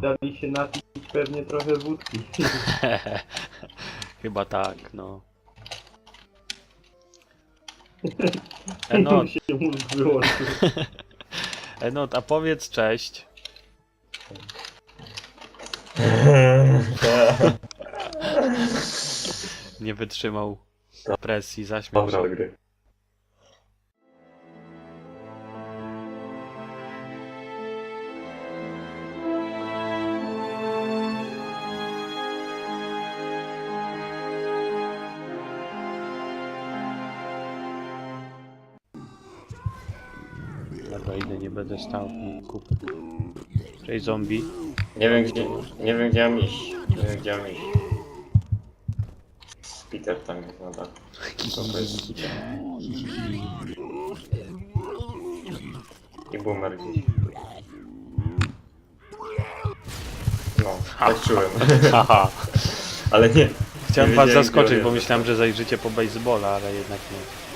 dali się napić pewnie trochę wódki. Chyba tak, no. Enot, się mózg wyłączył. Enot, a powiedz cześć. Nie wytrzymał presji, zaśmiał Dobra, się. gry. Dobra, idę, nie będę stał. nie kup. Cześć zombie. Nie wiem gdzie, nie wiem gdzie mam iść. Nie wiem gdzie mam iść. Peter tam jest nadal. To jest? I boomer gdzieś. No, tak czułem. Haha. Ale nie. Chciałem nie was wiedziałem, zaskoczyć, bo myślałem, że zajrzycie po baseballa, ale jednak nie.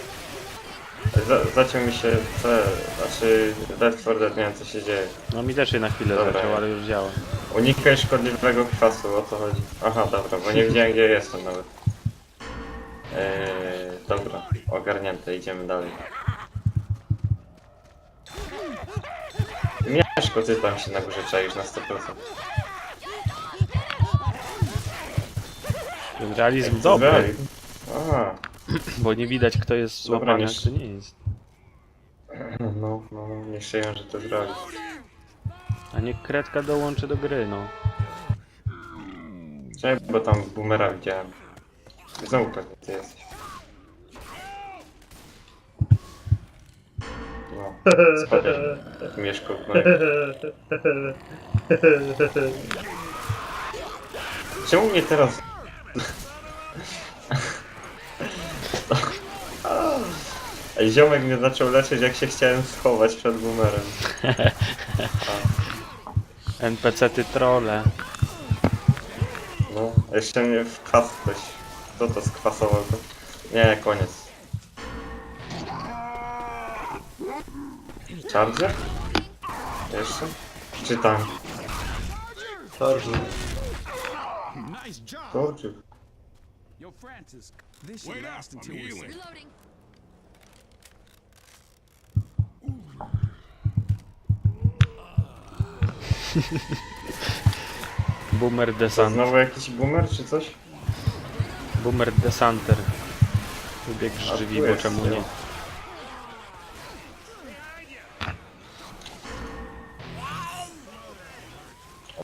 Za, zaciął mi się te, znaczy Left 4 Dead, nie wiem co się dzieje. No mi też się na chwilę Dobra. zaczął, ale już działa. Unikaj szkodliwego kwasu, o co chodzi? Aha, dobra, bo nie wiedziałem gdzie jestem nawet. Eee, dobra, ogarnięte, idziemy dalej. Mieszko, ty tam się na górze czaisz na 100%. Ten realizm dobry? Aha, bo nie widać kto jest Dobra, złapany, a nie- kto nie jest. no, no, no, nie szyją, że to zrobi. A niech kredka dołączy do gry, no. Czekaj, bo tam boomera widziałem. Znowu pewnie ty jesteś. No, spadaj. Mieszko w moim Czemu mnie teraz... Ej, ziomek mnie zaczął leczyć jak się chciałem schować przed boomerem. NPC-ty trolle. No, jeszcze mnie w kwas ktoś... Kto to skwasował to? Nie, koniec. Charger? Jeszcze? Czy tam? Charger. Nice job. Charger. Yo, Francis, this should last until we see. Reloading. Boomer To desant. znowu jakiś boomer czy coś? Boomer desanter. Wybieg z A, drzwi, tu bo jest, czemu nie?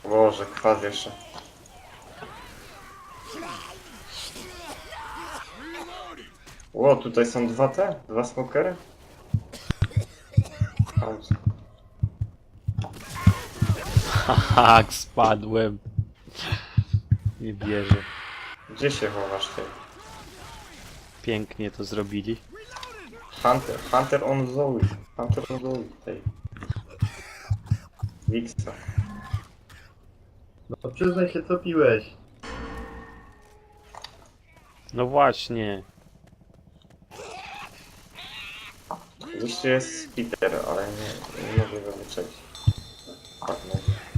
O Boże, kwas jeszcze. Ło, tutaj są dwa te? Dwa smokery? Haha, spadłem. Nie wierzę. Gdzie się chowasz ty? Pięknie to zrobili. Hunter, Hunter on Zoe. Hunter on Zoe, tej. Wixa. No przyznaj się co piłeś. No właśnie. Jeszcze jest Peter, ale nie, nie mogę go wyczaić. Fuck no.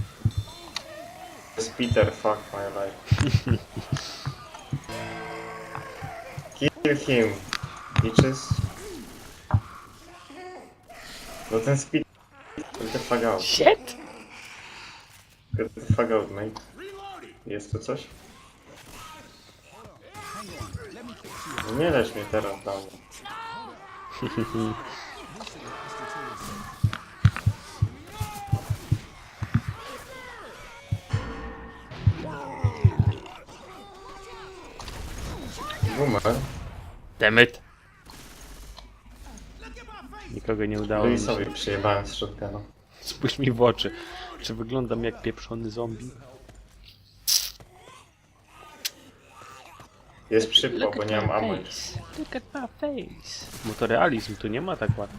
Peter, fuck my life. Kill him, bitches. No ten speed... Get the fuck out. Shit! Get the fuck out, mate. Jest tu coś? No Nie lecz mnie teraz na Boomer. Demet. Nikogo nie udało mi No i się. sobie przyjebałem z shotguna. Spójrz mi w oczy. Czy wyglądam jak pieprzony zombie? Jest przypał, bo nie mam ammo. już. Look at my face. Bo to realizm, tu nie ma tak łatwo.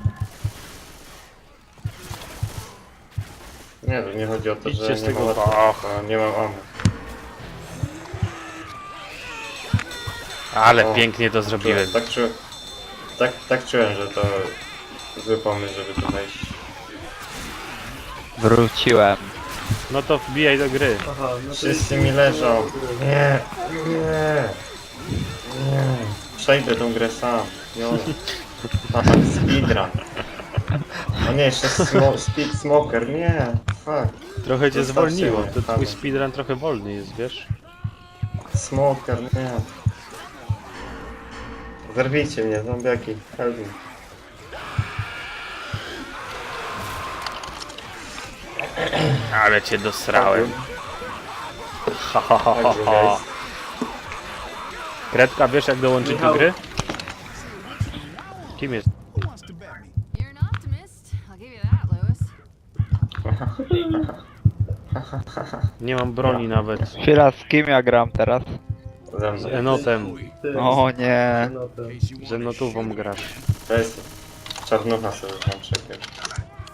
Nie, to nie chodzi o to, Idźcie że z nie, tego ma bach. łatwo, nie mam ammo. Ale O, pięknie to zrobiłem. Tak, czu... tak, tak czułem, że to zły pomysł, żeby tu wejść. Wróciłem. No to wbijaj do gry. Aha, no to Wszyscy mi leżą. Nie, nie, nie. Przejdę tą grę sam. Jo. Tak, speedrun. O nie, jeszcze smo speed smoker, nie. Fuck. Trochę cię Zostawcie zwolniło. To twój Paweł. speedrun trochę wolny jest, wiesz? Smoker, nie. Zerwijcie mnie, zombiaki. Help me. Ale cię dosrałem. Ha ha ha ha Także, ha. guys. Kredka, wiesz jak dołączyć do gry? Kim jest? Who wants to bet me? You're an optimist. I'll give you that, Lewis. Nie mam broni nawet. Chwila, z kim ja gram teraz? Ze Z. Enotem. Ty, O nie. no to. Z Enotową grasz. To jest czarnucha sobie tam przepier.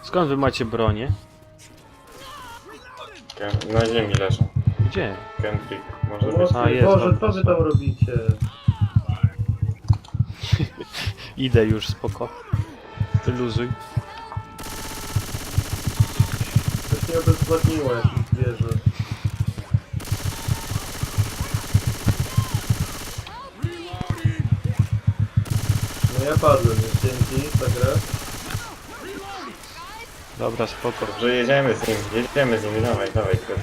Skąd wy macie bronię? Na ziemi leżą. Gdzie? Kendrick, może być. Boże, A, jest, Boże, dobra. co wy tam robicie? Idę już, spoko. Wyluzuj. Coś mnie obezwładniło jakieś zwierzę. No ja padłem, jest dzięki za grę. Dobra, spoko. Dobrze, jedziemy z nim, jedziemy z nim, dawaj, dawaj, kred.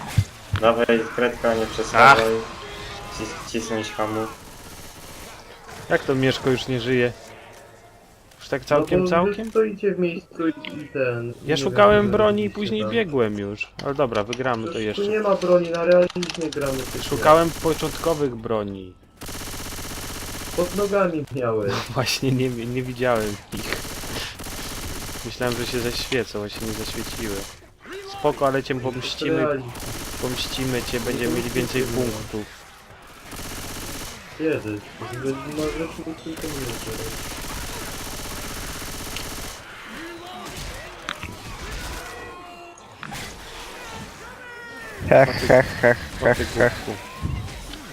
Dawaj, kredka, nie przesadzaj. Cis, cisnąć hamu. Jak to Mieszko już nie żyje? Już tak całkiem, no bo całkiem? Stoicie w miejscu i i ten... Ja nie szukałem wiem, broni i później tam. biegłem już. Ale dobra, wygramy to Przecież Tu jeszcze. nie ma broni, na realizmie gramy. tylko. Szukałem początkowych broni. Pod nogami miałeś. Właśnie nie, nie widziałem ich. Myślałem, że się zaświecą, a się nie zaświeciły. Spoko, ale cię pomścimy, Realizm. pomścimy cię, będziemy mieli więcej punktów. Kiedy? Może tylko nie wiem. He, he, he, he, O ty he. głupku.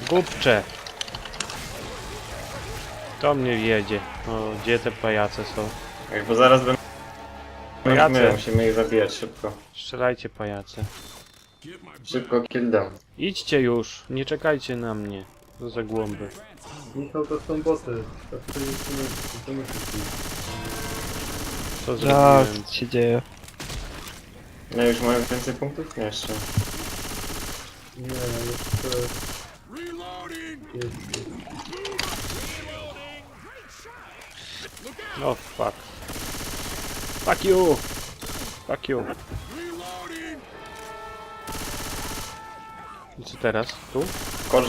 Głupcze! To mnie jedzie. O, gdzie te pajace są? Ej, bo zaraz będą... Pajace. My, musimy ich zabijać szybko. Strzelajcie pajace. Szybko kill them. Idźcie już, nie czekajcie na mnie. To za głąby. Michał, to są boty. To ty nie to nie Co No, zrobiłem? co się dzieje? No już mają więcej punktów? Nie, jeszcze. Nie, jeszcze... Jest. No fuck. Fuck you! Fuck you. I co teraz? Tu?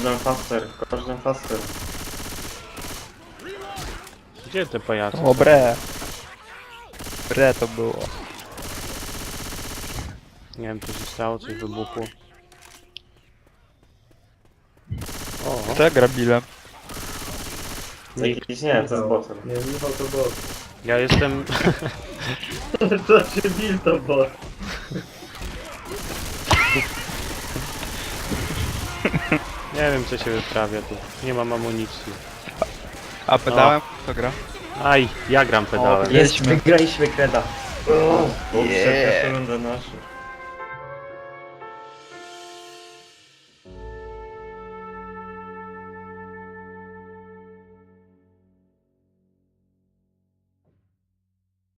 Them faster, them faster. Gdzie te pajace? O, bre. Bre to było. Nie wiem co się stało, coś wybuchło. O, Kto gra bilem? Nikt. Jakiś nie, to jest botem. Nie, Michał to bot. Ja jestem... to czy Bill to bot? Nie wiem co się wyprawia tu. Nie mam amunicji. A pedałem? Kto gra? Aj, ja gram pedałem. Jest. Wygraliśmy kreda. O, Yeah. pierwsza runda.